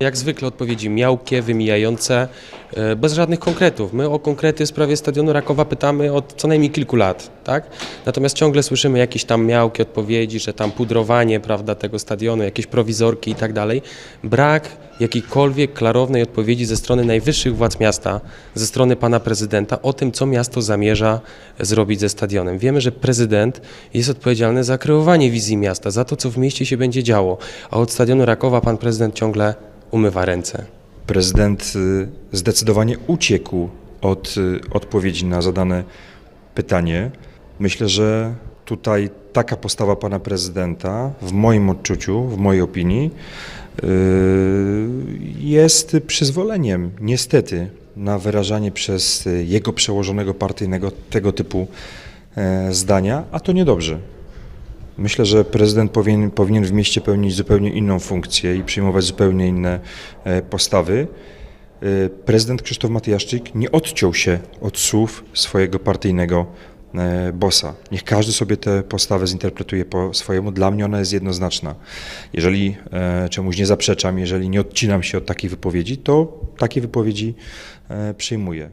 Jak zwykle odpowiedzi miałkie, wymijające, e, bez żadnych konkretów. My o konkrety w sprawie stadionu Rakowa pytamy od co najmniej kilku lat, tak? Natomiast ciągle słyszymy jakieś tam miałkie odpowiedzi, że tam pudrowanie, prawda, tego stadionu, jakieś prowizorki i tak dalej. Brak jakiejkolwiek klarownej odpowiedzi ze strony najwyższych władz miasta, ze strony pana prezydenta o tym, co miasto zamierza zrobić ze stadionem. Wiemy, że prezydent jest odpowiedzialny za kreowanie wizji miasta, za to, co w mieście się będzie działo, a od stadionu Rakowa pan prezydent ciągle umywa ręce. Prezydent y, zdecydowanie uciekł od y, odpowiedzi na zadane pytanie. Myślę, że tutaj taka postawa pana prezydenta, w moim odczuciu, w mojej opinii, y, jest przyzwoleniem, niestety, na wyrażanie przez jego przełożonego partyjnego tego typu e, zdania, a to niedobrze. Myślę, że prezydent powinien, powinien w mieście pełnić zupełnie inną funkcję i przyjmować zupełnie inne e, postawy. E, Prezydent Krzysztof Matyjaszczyk nie odciął się od słów swojego partyjnego e, bossa. Niech każdy sobie tę postawę zinterpretuje po swojemu. Dla mnie ona jest jednoznaczna. Jeżeli czemuś nie zaprzeczam, jeżeli nie odcinam się od takiej wypowiedzi, to takie wypowiedzi przyjmuję.